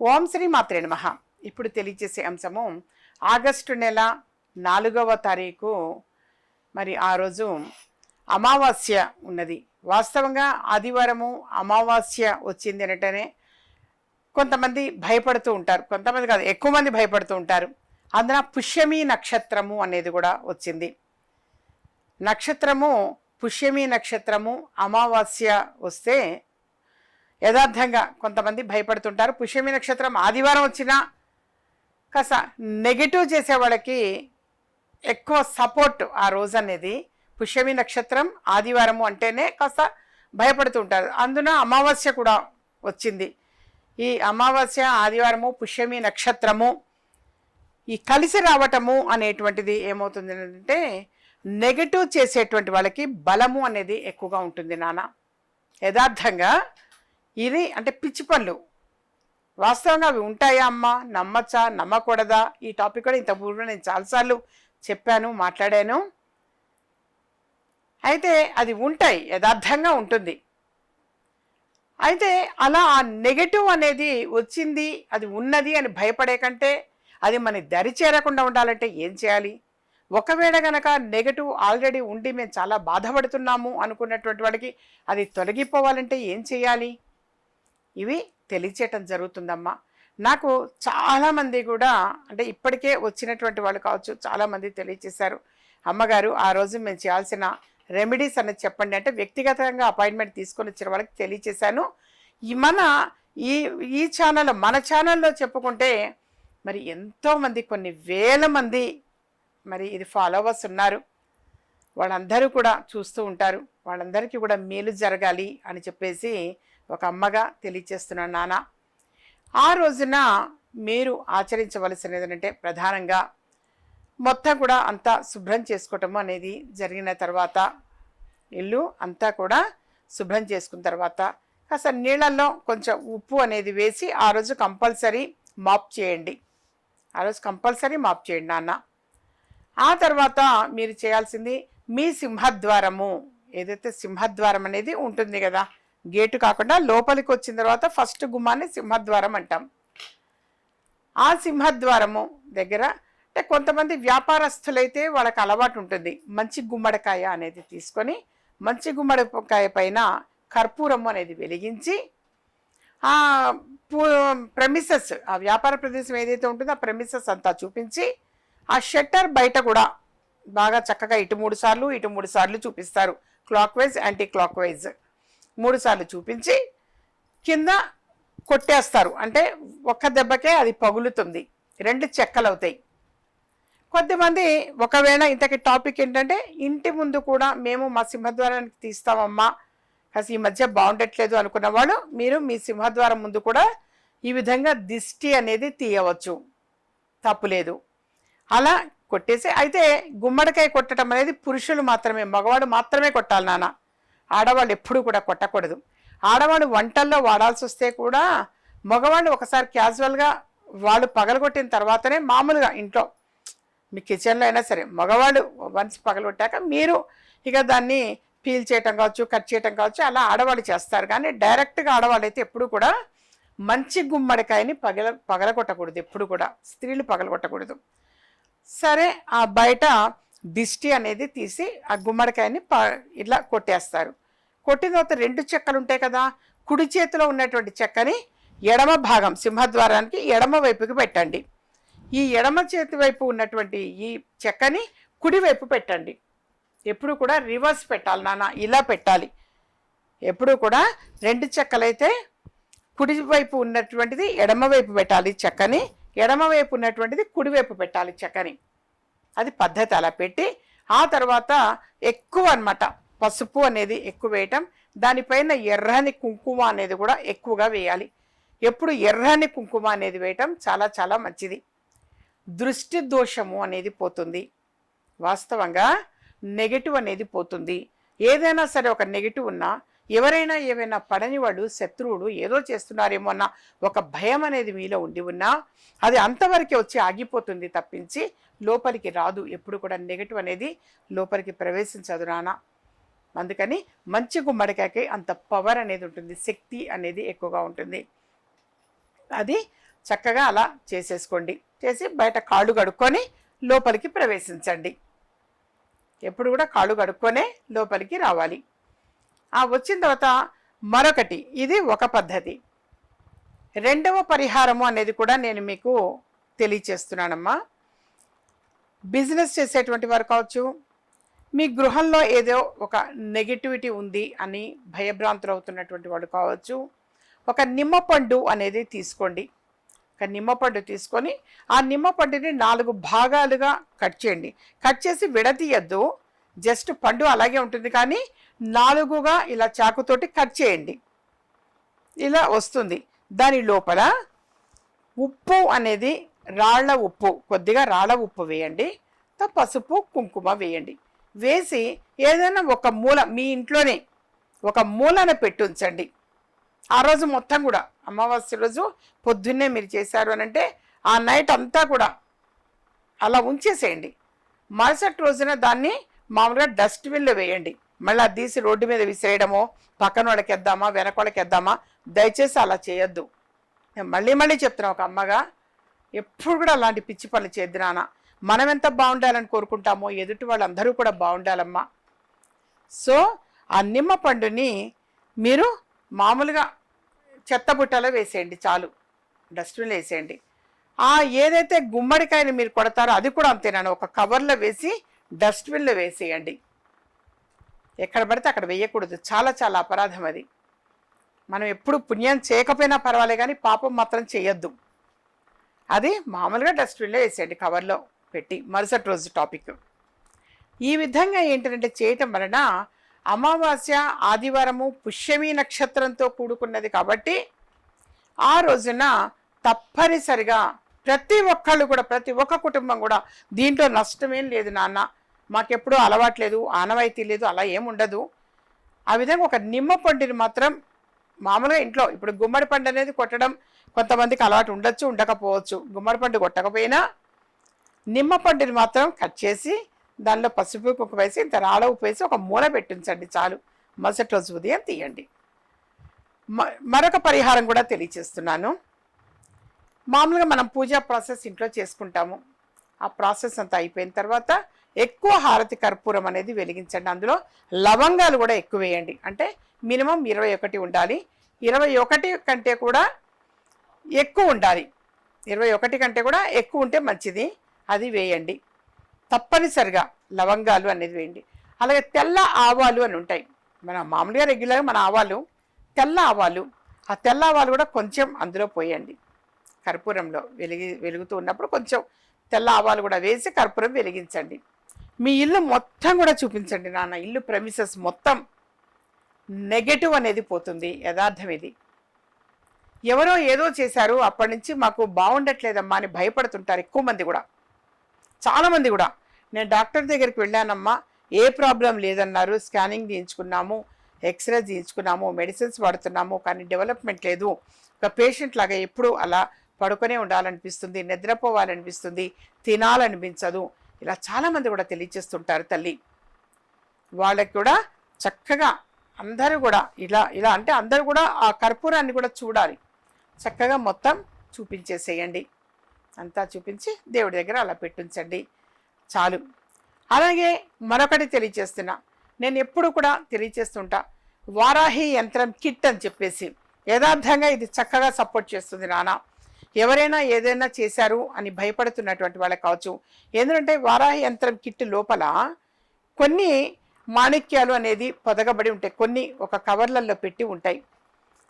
ఓం శ్రీ మాత్రే నమ. ఇప్పుడు తెలియజేసే అంశము ఆగస్టు నెల నాలుగవ తారీఖు మరి ఆ రోజు అమావాస్య ఉన్నది. వాస్తవంగా ఆదివారము అమావాస్య వచ్చింది అనటనే కొంతమంది భయపడుతూ ఉంటారు. కొంతమంది కాదు ఎక్కువ మంది భయపడుతూ ఉంటారు. అందున పుష్యమి నక్షత్రము అనేది కూడా వచ్చింది. నక్షత్రము పుష్యమి నక్షత్రము అమావాస్య వస్తే యథార్థంగా కొంతమంది భయపడుతుంటారు. పుష్యమి నక్షత్రం ఆదివారం వచ్చినా కాస్త నెగిటివ్ చేసే వాళ్ళకి ఎక్కువ సపోర్ట్ ఆ రోజు అనేది పుష్యమి నక్షత్రం ఆదివారము అంటేనే కాస్త భయపడుతుంటారు. అందున అమావాస్య కూడా వచ్చింది. ఈ అమావాస్య ఆదివారము పుష్యమి నక్షత్రము ఈ కలిసి రావటము అనేటువంటిది ఏమవుతుంది అంటే నెగటివ్ చేసేటువంటి వాళ్ళకి బలము అనేది ఎక్కువగా ఉంటుంది నాన్న. యథార్థంగా ఇది అంటే పిచ్చి పనులు. వాస్తవంగా అవి ఉంటాయా అమ్మా? నమ్మచ్చా? నమ్మకూడదా? ఈ టాపిక్ కూడా ఇంత పూర్వం నేను చాలాసార్లు చెప్పాను మాట్లాడాను. అయితే అది ఉంటాయి యథార్థంగా ఉంటుంది. అయితే అలా ఆ నెగటివ్ అనేది వచ్చింది అది ఉన్నది అని భయపడే కంటే అది మన దరి చేరకుండా ఉండాలంటే ఏం చేయాలి? ఒకవేళ గనక నెగటివ్ ఆల్రెడీ ఉండి మేము చాలా బాధపడుతున్నాము అనుకున్నటువంటి వాడికి అది తొలగిపోవాలంటే ఏం చేయాలి? ఇవి తెలియచేయటం జరుగుతుందమ్మా. నాకు చాలామంది కూడా అంటే ఇప్పటికే వచ్చినటువంటి వాళ్ళు కావచ్చు చాలామంది తెలియచేశారు. అమ్మగారు ఆ రోజు మేము చేయాల్సిన రెమెడీస్ అనేది చెప్పండి అంటే వ్యక్తిగతంగా అపాయింట్మెంట్ తీసుకొని వచ్చిన వాళ్ళకి తెలియచేశాను. ఈ మన ఈ ఈ ఛానల్ మన ఛానల్లో చెప్పుకుంటే మరి ఎంతోమంది కొన్ని వేల మంది మరి ఇది ఫాలోవర్స్ ఉన్నారు. వాళ్ళందరూ కూడా చూస్తూ ఉంటారు. వాళ్ళందరికీ కూడా మేలు జరగాలి అని చెప్పేసి ఒక అమ్మగా తెలియచేస్తున్నాను నాన్న ఆ రోజున మీరు ఆచరించవలసినది ఏంటంటే ప్రధానంగా మొత్తం కూడా అంతా శుభ్రం చేసుకోవటం అనేది జరిగిన తర్వాత ఇల్లు అంతా కూడా శుభ్రం చేసుకున్న తర్వాత కాస్త నీళ్ళల్లో కొంచెం ఉప్పు అనేది వేసి ఆ రోజు కంపల్సరీ మాప్ చేయండి. ఆ రోజు కంపల్సరీ మాప్ చేయండి నాన్న. ఆ తర్వాత మీరు చేయాల్సింది మీ సింహద్వారము. ఏదైతే సింహద్వారం అనేది ఉంటుంది కదా గేటు కాకుండా లోపలికి వచ్చిన తర్వాత ఫస్ట్ గుమ్మాన్ని సింహద్వారం అంటాం. ఆ సింహద్వారము దగ్గర అంటే కొంతమంది వ్యాపారస్తులైతే వాళ్ళకి అలవాటు ఉంటుంది. మంచి గుమ్మడికాయ అనేది తీసుకొని మంచి గుమ్మడికాయ పైన కర్పూరము అనేది వెలిగించి ఆ ప్రెమిసెస్ ఆ వ్యాపార ప్రదేశం ఏదైతే ఉంటుందో ఆ ప్రెమిసెస్ అంతా చూపించి ఆ షట్టర్ బయట కూడా బాగా చక్కగా ఇటు మూడు సార్లు ఇటు మూడు సార్లు చూపిస్తారు. Clockwise anticlockwise మూడుసార్లు చూపించి కింద కొట్టేస్తారు. అంటే ఒక్క దెబ్బకే అది పగులుతుంది. రెండు చెక్కలు అవుతాయి కొద్దిమంది ఒకవేళ ఇంతకి టాపిక్ ఏంటంటే ఇంటి ముందు కూడా మేము మా సింహద్వారానికి తీస్తామమ్మా కాస్త ఈ మధ్య బాగుండట్లేదు అనుకున్న వాళ్ళు మీరు మీ సింహద్వారం ముందు కూడా ఈ విధంగా దిష్టి అనేది తీయవచ్చు. తప్పులేదు అలా కొట్టేసి అయితే గుమ్మడికాయ కొట్టడం అనేది పురుషులు మాత్రమే మగవాడు మాత్రమే కొట్టాలి నాన్న. ఆడవాళ్ళు ఎప్పుడూ కూడా కొట్టకూడదు. ఆడవాళ్ళు వంటల్లో వాడాల్సి వస్తే కూడా మగవాళ్ళు ఒకసారి క్యాజువల్గా వాళ్ళు పగలగొట్టిన తర్వాతనే మామూలుగా ఇంట్లో మీ కిచెన్లో అయినా సరే మగవాళ్ళు వన్స్ పగలగొట్టాక మీరు ఇక దాన్ని పీల్ చేయటం కావచ్చు కట్ చేయటం కావచ్చు అలా ఆడవాళ్ళు చేస్తారు. కానీ డైరెక్ట్గా ఆడవాళ్ళు అయితే ఎప్పుడు కూడా మంచి గుమ్మడికాయని పగల పగలగొట్టకూడదు. ఎప్పుడు కూడా స్త్రీలు పగలగొట్టకూడదు. సరే ఆ బయట దిష్టి అనేది తీసి ఆ గుమ్మడికాయని ప ఇట్లా కొట్టేస్తారు. కొట్టిన తర్వాత రెండు చెక్కలు ఉంటాయి కదా కుడి చేతిలో ఉన్నటువంటి చెక్కని ఎడమ భాగం సింహద్వారానికి ఎడమ వైపుకి పెట్టండి. ఈ ఎడమ చేతి వైపు ఉన్నటువంటి ఈ చెక్కని కుడివైపు పెట్టండి. ఎప్పుడు కూడా రివర్స్ పెట్టాలి నాన్న ఇలా పెట్టాలి. ఎప్పుడు కూడా రెండు చెక్కలైతే కుడివైపు ఉన్నటువంటిది ఎడమవైపు పెట్టాలి చెక్కని ఎడమవైపు ఉన్నటువంటిది కుడివైపు పెట్టాలి చెక్కని. అది పద్ధతి అలా పెట్టి ఆ తర్వాత ఎక్కువ అన్నమాట పసుపు అనేది ఎక్కువ వేయటం దానిపైన ఎర్రని కుంకుమ అనేది కూడా ఎక్కువగా వేయాలి. ఎప్పుడు ఎర్రని కుంకుమ అనేది వేయటం చాలా చాలా మంచిది. దృష్టి దోషము అనేది పోతుంది. వాస్తవంగా నెగటివ్ అనేది పోతుంది. ఏదైనా సరే ఒక నెగిటివ్ ఉన్నా ఎవరైనా ఏమైనా పడనివాడు శత్రువుడు ఏదో చేస్తున్నారేమో అన్న ఒక భయం అనేది మీలో ఉండి ఉన్నా అది అంతవరకే వచ్చి ఆగిపోతుంది తప్పించి లోపలికి రాదు. ఎప్పుడు కూడా నెగటివ్ అనేది లోపలికి ప్రవేశించదు నాన్న అందుకని మంచి గుమ్మడికాయకి అంత పవర్ అనేది ఉంటుంది శక్తి అనేది ఎక్కువగా ఉంటుంది. అది చక్కగా అలా చేసేసుకోండి. చేసి బయట కాళ్ళు కడుక్కొని లోపలికి ప్రవేశించండి. ఎప్పుడు కూడా కాళ్ళు కడుక్కొనే లోపలికి రావాలి. ఆ వచ్చిన తర్వాత మరొకటి ఇది ఒక పద్ధతి. రెండవ పరిహారము అనేది కూడా నేను మీకు తెలియచేస్తున్నానమ్మా. బిజినెస్ చేసేటువంటి వారు కావచ్చు మీ గృహంలో ఏదో ఒక నెగిటివిటీ ఉంది అని భయభ్రాంతులు అవుతున్నటువంటి వాడు కావచ్చు ఒక నిమ్మపండు అనేది తీసుకోండి. ఒక నిమ్మపండు తీసుకొని ఆ నిమ్మపండుని నాలుగు భాగాలుగా కట్ చేయండి. కట్ చేసి విడతీయద్దు జస్ట్ పండు అలాగే ఉంటుంది కానీ నాలుగుగా ఇలా చాకుతోటి కట్ చేయండి. ఇలా వస్తుంది. దాని లోపల ఉప్పు అనేది రాళ్ళ ఉప్పు కొద్దిగా రాళ్ళ ఉప్పు వేయండి. పసుపు కుంకుమ వేయండి. వేసి ఏదైనా ఒక మూల మీ ఇంట్లోనే ఒక మూలన పెట్టుంచండి ఆ రోజు మొత్తం కూడా అమావాస్య రోజు పొద్దున్నే మీరు చేశారు అని అంటే ఆ నైట్ అంతా కూడా అలా ఉంచేసేయండి. మరుసటి రోజున దాన్ని మామూలుగా డస్ట్బిన్లో వేయండి. మళ్ళీ అది తీసి రోడ్డు మీద విసిరేయడమో పక్కన వాళ్ళకి ఎద్దామా వెనక వాళ్ళకి ఎద్దామా దయచేసి అలా చేయొద్దు. నేను మళ్ళీ మళ్ళీ చెప్తున్నా ఒక అమ్మగా ఎప్పుడు కూడా అలాంటి పిచ్చి పనులు చేద్దు నాన్న. మనం ఎంత బాగుండాలని కోరుకుంటామో ఎదుటి వాళ్ళందరూ కూడా బాగుండాలమ్మా. సో ఆ నిమ్మ పండుని మీరు మామూలుగా చెత్త బుట్టలో వేసేయండి చాలు. డస్ట్బిన్లో వేసేయండి. ఆ ఏదైతే గుమ్మడికాయని మీరు కొడతారో అది కూడా అంతేనాను ఒక కవర్లో వేసి డస్ట్బిన్లో వేసేయండి. ఎక్కడ పడితే అక్కడ వేయకూడదు చాలా చాలా అపరాధం అది. మనం ఎప్పుడు పుణ్యం చేయకపోయినా పర్వాలే కానీ పాపం మాత్రం చేయొద్దు. అది మామూలుగా డస్ట్బిన్లో వేసేయండి కవర్లో పెట్టి. మరుసటి రోజు టాపిక్. ఈ విధంగా ఏంటంటే చేయటం వలన అమావాస్య ఆదివారము పుష్యమి నక్షత్రంతో కూడుకున్నది కాబట్టి ఆ రోజున తప్పనిసరిగా ప్రతి ఒక్కళ్ళు కూడా ప్రతి ఒక్క కుటుంబం కూడా దీంట్లో నష్టమేం లేదు నాన్న. మాకెప్పుడూ అలవాట్లేదు ఆనవాయితీ లేదు అలా ఏముండదు. ఆ విధంగా ఒక నిమ్మ పండుని మాత్రం మామూలుగా ఇంట్లో ఇప్పుడు గుమ్మడి పండు అనేది కొట్టడం కొంతమందికి అలవాటు ఉండొచ్చు ఉండకపోవచ్చు. గుమ్మడి పండు కొట్టకపోయినా నిమ్మ పండుని మాత్రం కట్ చేసి దానిలో పసుపు కుక్క వేసి ఇంత రాళ్ళ ఉప్పు వేసి ఒక మూల పెట్టించండి చాలు. మరుసటి రోజు ఉదయం తీయండి. మ- మరొక పరిహారం కూడా తెలియచేస్తున్నాను. మామూలుగా మనం పూజా ప్రాసెస్ ఇంట్లో చేసుకుంటాము. ఆ ప్రాసెస్ అంతా అయిపోయిన తర్వాత ఎక్కువ హారతి కర్పూరం అనేది వెలిగించండి. అందులో లవంగాలు కూడా ఎక్కువ వేయండి. అంటే మినిమం ఇరవై ఒకటి ఉండాలి. ఇరవై ఒకటి కంటే కూడా ఎక్కువ ఉండాలి. ఇరవై ఒకటి కంటే కూడా ఎక్కువ ఉంటే మంచిది. అది వేయండి. తప్పనిసరిగా లవంగాలు అనేది వేయండి. అలాగే తెల్ల ఆవాలు అని ఉంటాయి. మన మామూలుగా రెగ్యులర్గా మన ఆవాలు తెల్ల ఆవాలు ఆ తెల్ల ఆవాలు కూడా కొంచెం అందులో పోయండి. కర్పూరంలో వెలిగి వెలుగుతూ ఉన్నప్పుడు కొంచెం తెల్ల ఆవాలు కూడా వేసి కర్పూరం వెలిగించండి. మీ ఇల్లు మొత్తం కూడా చూపించండి నాన్న. ఇల్లు ప్రెమిసెస్ మొత్తం నెగటివ్ అనేది పోతుంది. యథార్థం ఇది. ఎవరో ఏదో చేశారు అప్పటి నుంచి మాకు బాగుండట్లేదమ్మా అని భయపడుతుంటారు ఎక్కువ మంది కూడా. చాలామంది కూడా. నేను డాక్టర్ దగ్గరికి వెళ్ళానమ్మా. ఏ ప్రాబ్లం లేదన్నారు. స్కానింగ్ తీయించుకున్నాము ఎక్స్రే తీయించుకున్నాము మెడిసిన్స్ వాడుతున్నాము కానీ డెవలప్మెంట్ లేదు. ఒక పేషెంట్ లాగా ఎప్పుడు అలా పడుకొనే ఉండాలనిపిస్తుంది నిద్రపోవాలనిపిస్తుంది తినాలనిపించదు. ఇలా చాలామంది కూడా తెలియచేస్తుంటారు తల్లి. వాళ్ళకి కూడా చక్కగా అందరూ కూడా ఇలా ఇలా అంటే అందరూ కూడా ఆ కర్పూరాన్ని కూడా చూడాలి. చక్కగా మొత్తం చూపించేసేయండి. అంతా చూపించి దేవుడి దగ్గర అలా పెట్టించండి. చాలు. అలాగే మరొకటి తెలియచేస్తున్నా నేను ఎప్పుడు కూడా తెలియచేస్తుంటా వారాహి యంత్రం కిట్ అని చెప్పేసి. యథార్థంగా ఇది చక్కగా సపోర్ట్ చేస్తుంది నాన్న ఎవరైనా ఏదైనా చేశారు అని భయపడుతున్నటువంటి వాళ్ళకి కావచ్చు. ఎందుకంటే వారాహ యంత్రం కిట్ లోపల కొన్ని మాణిక్యాలు అనేది పొదగబడి ఉంటాయి. కొన్ని ఒక కవర్లలో పెట్టి ఉంటాయి.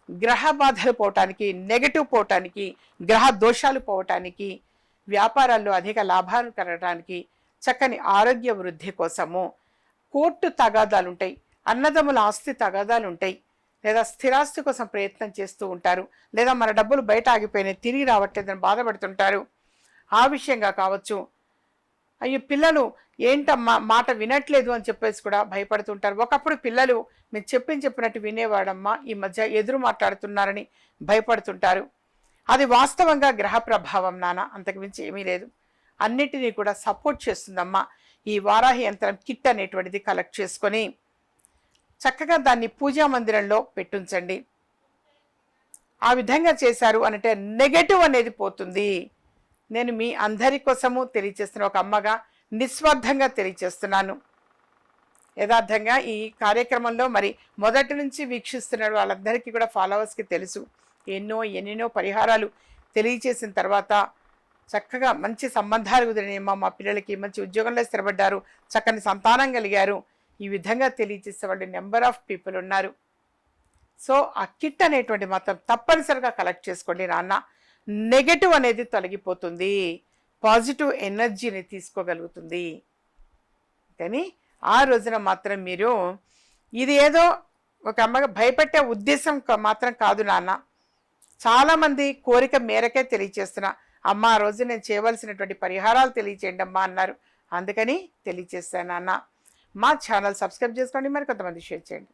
గ్రహ బాధలు పోవటానికి నెగటివ్ పోవటానికి గ్రహ దోషాలు పోవటానికి వ్యాపారాల్లో అధిక లాభాలు కలగడానికి చక్కని ఆరోగ్య వృద్ధి కోసము కోర్టు తగాదాలు ఉంటాయి. అన్నదమ్ముల ఆస్తి తగాదాలు ఉంటాయి. లేదా స్థిరాస్తి కోసం ప్రయత్నం చేస్తూ ఉంటారు లేదా మన డబ్బులు బయట ఆగిపోయినాయి తిరిగి రావట్లేదని బాధపడుతుంటారు. ఆ విషయంగా కావచ్చు. అయ్యో పిల్లలు ఏంటమ్మా మాట వినట్లేదు అని చెప్పేసి కూడా భయపడుతుంటారు. ఒకప్పుడు పిల్లలు మీరు చెప్పిన చెప్పినట్టు వినేవాడమ్మా ఈ మధ్య ఎదురు మాట్లాడుతున్నారని భయపడుతుంటారు. అది వాస్తవంగా గ్రహ ప్రభావం నాన్న అంతకు మించి ఏమీ లేదు. అన్నిటినీ కూడా సపోర్ట్ చేస్తుందమ్మా. ఈ వారాహి యంత్రం కిట్ అనేటువంటిది కలెక్ట్ చేసుకొని చక్కగా దాన్ని పూజా మందిరంలో పెట్టుంచండి. ఆ విధంగా చేశారు అంటే నెగటివ్ అనేది పోతుంది. నేను మీ అందరి కోసము తెలియచేస్తున్న ఒక అమ్మగా నిస్వార్థంగా తెలియచేస్తున్నాను యథార్థంగా ఈ కార్యక్రమంలో మరి మొదటి నుంచి వీక్షిస్తున్న వాళ్ళందరికీ కూడా ఫాలోవర్స్కి తెలుసు. ఎన్నో ఎన్నెన్నో పరిహారాలు తెలియచేసిన తర్వాత చక్కగా మంచి సంబంధాలు కుదిరినాయమ్మా మా పిల్లలకి మంచి ఉద్యోగంలో స్థిరపడ్డారు. చక్కని సంతానం కలిగారు. ఈ విధంగా తెలియజేసే వాళ్ళు నెంబర్ ఆఫ్ పీపుల్ ఉన్నారు. సో ఆ కిట్ అనేటువంటి మాత్రం తప్పనిసరిగా కలెక్ట్ చేసుకోండి నాన్న. నెగటివ్ అనేది తొలగిపోతుంది. పాజిటివ్ ఎనర్జీని తీసుకోగలుగుతుంది. కానీ ఆ రోజున మాత్రం మీరు ఇది ఏదో ఒక అమ్మగా భయపెట్టే ఉద్దేశం మాత్రం కాదు నాన్న. చాలామంది కోరిక మేరకే తెలియచేస్తున్నా అమ్మ ఆ రోజు నేను చేయవలసినటువంటి పరిహారాలు తెలియచేయండి అమ్మా అన్నారు. అందుకని తెలియచేస్తాను నాన్న. మా ఛానల్ సబ్స్క్రైబ్ చేసుకోండి మరి కొంతమంది షేర్ చేయండి.